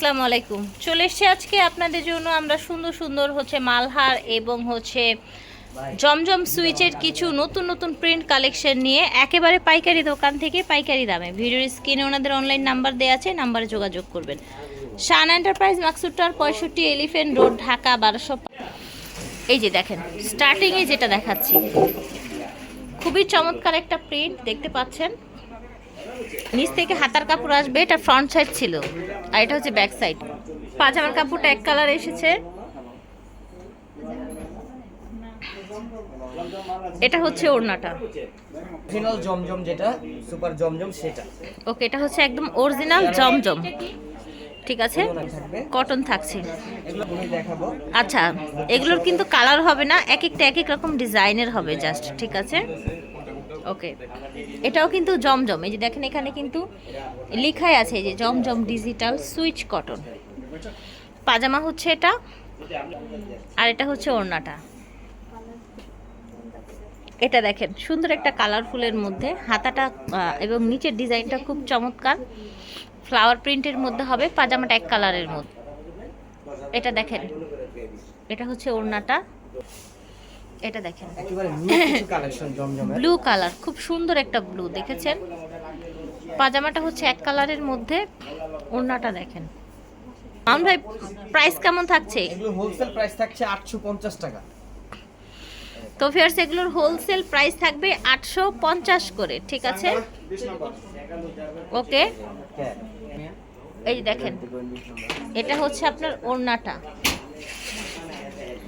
আসসালামু আলাইকুম। চলে এসেছি আজকে আপনাদের জন্য। আমরা সুন্দর সুন্দর হচ্ছে মালহার এবং হচ্ছে জমজম সুইচের কিছু নতুন নতুন প্রিন্ট কালেকশন নিয়ে একেবারে পাইকারি দোকান থেকে পাইকারি দামে। ভিডিওর স্ক্রিনে ওনাদের অনলাইন নাম্বার দেওয়া আছে নাম্বারে যোগাযোগ করবেন। শান এন্টারপ্রাইজ মাকসুটার পঁয়ষট্টি এলিফেন্ট রোড ঢাকা, বারোশো এই যে দেখেন স্টার্টিংয়ে যেটা দেখাচ্ছি। খুবই চমৎকার একটা প্রিন্ট দেখতে পাচ্ছেন? নিচ থেকে হাতার কাপড় আসবে এটা ফ্রন্ট সাইড ছিল আর এটা হচ্ছে ব্যাক সাইড পাজামার কাপড়টা এক কালার এসেছে। এটা হচ্ছে ওড়নাটা। অরিজিনাল জমজম যেটা সুপার জমজম সেটা। ওকে এটা হচ্ছে একদম অরিজিনাল জমজম। ঠিক আছে? কটন থাকছে। আচ্ছা এগুলোর কিন্তু কালার হবে না এক একটা এক এক রকম ডিজাইনের হবে জাস্ট ঠিক আছে? ওকে। এটাও কিন্তু জমজম। এই যে দেখেন এখানে কিন্তু লেখাই আছে যে জমজম ডিজিটাল সুইচ কটন পাজামা হচ্ছে এটা আর এটা হচ্ছে ওড়নাটা। এটা দেখেন, সুন্দর একটা কালারফুলের মধ্যে। হাতাটা এবং নিচের ডিজাইনটা খুব চমৎকার। ফ্লাওয়ার প্রিন্টের মধ্যে হবে, পাজামাটা এক কালারের মধ্যে। এটা দেখেন, এটা হচ্ছে ওড়নাটা। এটা দেখেন। ব্লু কালার খুব সুন্দর একটা ব্লু দেখেছেন? পাজামাটা হচ্ছে এক কালারের মধ্যে ওড়নাটা দেখেন। মামুন ভাই প্রাইস কেমন থাকছে? এগুলো হোলসেল প্রাইস থাকছে 850 টাকা। তো ফিয়ার্স এগুলোর হোলসেল প্রাইস থাকবে আটশো পঞ্চাশ করে ঠিক আছে? ওকে হ্যাঁ। এই দেখেন এটা হচ্ছে আপনার ওড়নাটা।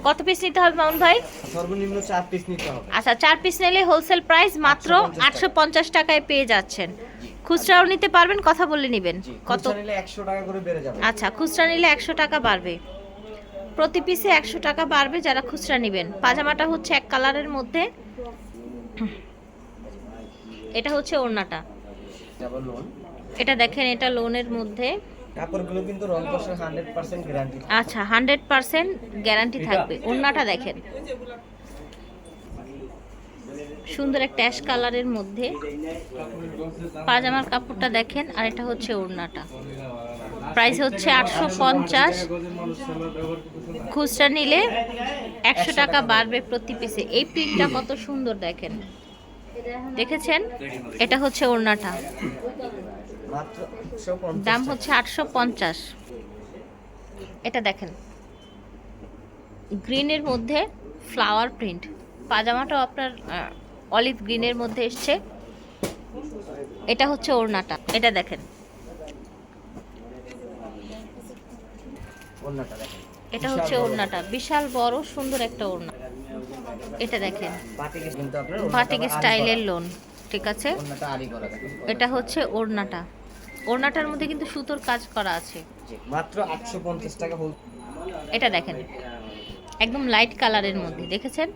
কত পিস নিতে হবে মামুন ভাই? সর্বনিম্ন 4 পিস নিতে হবে। আচ্ছা চার পিস নিলে হোলসেল প্রাইস মাত্র 850 আটশো পঞ্চাশ টাকায় পেয়ে যাচ্ছেন। খুচরাও নিতে পারবেন কথা বলে নেবেন। কত? নিলে 100 টাকা করে বেড়ে যাবে। আচ্ছা খুচরা নিলে একশো টাকা বাড়বে। প্রতি পিসে একশো টাকা বাড়বে যারা খুচরা নেবেন। পাজামাটা হচ্ছে এক কালারের মধ্যে। এটা হচ্ছে ওড়নাটা। এটা দেখেন এটা লোনের মধ্যে। কাপড়গুলো কিন্তু রং কষের 100% গ্যারান্টি আচ্ছা হান্ড্রেড পার্সেন্ট গ্যারান্টি থাকবে। ওড়নাটা দেখেন। সুন্দর একটা অ্যাশ কালারের মধ্যে পাজামার কাপড়টা দেখেন আর এটা হচ্ছে ওড়নাটা প্রাইস হচ্ছে আটশো পঞ্চাশ। খুচরা নিলে একশো টাকা বাড়বে প্রতি পিসে এই প্রিন্টটা কত সুন্দর দেখেন। দেখেছেন? এটা হচ্ছে ওড়নাটা মাত্র 150 দাম হচ্ছে আটশো পঞ্চাশ। এটা দেখেন। গ্রিনের মধ্যে ফ্লাওয়ার প্রিন্ট। পাজামাটাও আপনার অলিভ গ্রিনের মধ্যে এসছে। এটা হচ্ছে ওড়নাটা। এটা দেখেন। এটা হচ্ছে ওড়নাটা। বিশাল বড় সুন্দর একটা ওড়না। এটা দেখেন। বাটিক স্টাইলের লোন ঠিক আছে? এটা হচ্ছে ওড়নাটা। ওড়নাটার মধ্যে কিন্তু সুতোর কাজ করা আছে। মাত্র 850 টাকা হোল এটা দেখেন। একদম লাইট কালারের মধ্যে দেখেছেন?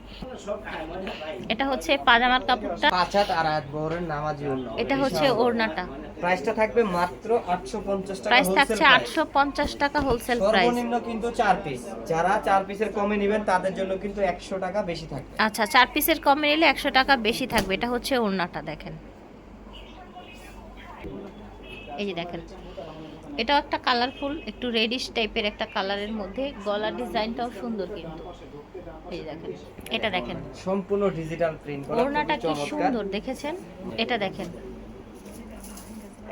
এটা হচ্ছে পাজামার কাপড়টা। পাঁচ হাত আর আট বহরের নামাজি এটা হচ্ছে ওড়নাটা। প্রাইসটা থাকবে মাত্র 850 টাকা প্রাইস থাকছে price। আটশো পঞ্চাশ টাকা হোলসেল প্রাইস সর্বনিম্ন কিন্তু 4 পিস যারা 4 পিসের কমে নেবেন তাদের জন্য কিন্তু 100 টাকা বেশি থাকবে। আচ্ছা চার পিসের কমে নিলে একশো টাকা বেশি থাকবে। এটা হচ্ছে ওড়নাটা দেখেন। এই যে দেখেন এটাও একটা কালারফুল একটু রেডিশ টাইপের একটা কালারের মধ্যে গলার ডিজাইনটাও সুন্দর কিন্তু। এই দেখেন এটা দেখেন। সম্পূর্ণ ডিজিটাল প্রিন্ট ওড়নাটা কি সুন্দর দেখেছেন? এটা দেখেন।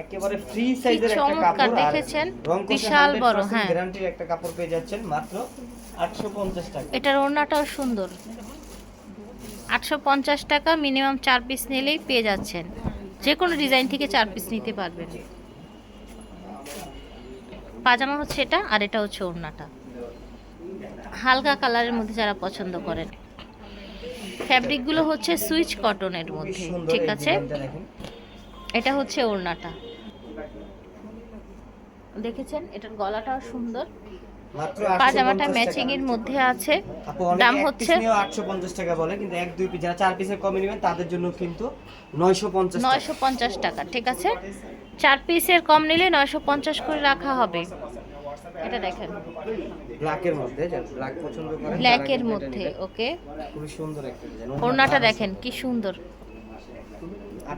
একেবারে ফ্রি সাইজের একটা কাপড় দেখেছেন? বিশাল বড়, হ্যাঁ। গ্যারান্টির একটা কাপড় পেয়ে যাচ্ছেন মাত্র 850 টাকা। এটার ওড়নাটাও সুন্দর। আটশো পঞ্চাশ টাকা মিনিমাম চার পিস নিলেই পেয়ে যাচ্ছেন। যে কোনো ডিজাইন থেকে চার পিস নিতে পারবেন। পাজামা হচ্ছে এটা আর এটা হচ্ছে ওড়নাটা। হালকা কালারের মধ্যে যারা পছন্দ করেন। ফ্যাব্রিকগুলো হচ্ছে সুইচ কটনের মধ্যে ঠিক আছে? এটা হচ্ছে ওড়নাটা। দেখেছেন? এটার গলাটাও সুন্দর। পাজামাটা 850 ম্যাচিং এর মধ্যে আছে। দাম হচ্ছে নিয়েও 850 টাকা বলে কিন্তু এক দুই পিস যারা চার পিসের কমে নেবেন তাদের জন্য কিন্তু 950 টাকা। নয়শো পঞ্চাশ টাকা ঠিক আছে? চার পিসের কম নিলে নয়শো পঞ্চাশ করে রাখা হবে। এটা দেখেন। ব্ল্যাকের মধ্যে ব্ল্যাক পছন্দ করেন ব্ল্যাকের মধ্যে ওকে খুবই সুন্দর একটা ডিজাইন ওড়নাটা দেখেন কি সুন্দর।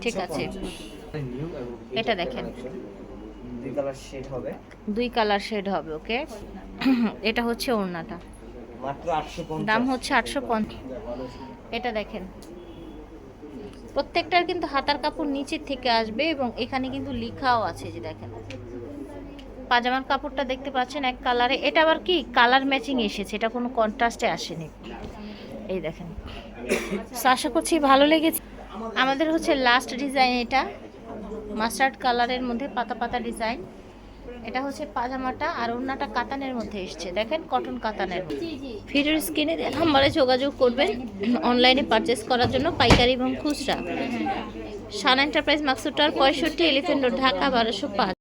ঠিক আছে। 850 নিউ এবং এটা দেখেন। দুই কালার শেড হবে। দুই কালার শেড হবে ওকে এটা হচ্ছে ওড়নাটা। দাম হচ্ছে আটশো এটা দেখেন। প্রত্যেকটার কিন্তু হাতার কাপড় নিচের থেকে আসবে এবং এখানে কিন্তু লেখাও আছে যে দেখেন। পাজামার কাপড়টা দেখতে পাচ্ছেন এক কালারে। এটা আবার কি? কালার ম্যাচিং এসেছে। এটা কোনো কন্ট্রাস্টে আসেনি। এই দেখেন। আশা করছি ভালো লেগেছে। আমাদের হচ্ছে লাস্ট ডিজাইন এটা। মাস্টার্ড কালারের মধ্যে পাতা পাতা ডিজাইন এটা হচ্ছে পাজামাটা আর ওড়নাটা কাতানের মধ্যে এসছে। দেখেন কটন কাতানের। ভিডিওর স্ক্রিনে নাম্বারে যোগাযোগ করবেন অনলাইনে পারচেস করার জন্য পাইকারি এবং খুচরা। সান এন্টারপ্রাইজ মাকসুটার পঁয়ষট্টি এলিফেন্ট রোড ঢাকা বারোশো পাঁচ।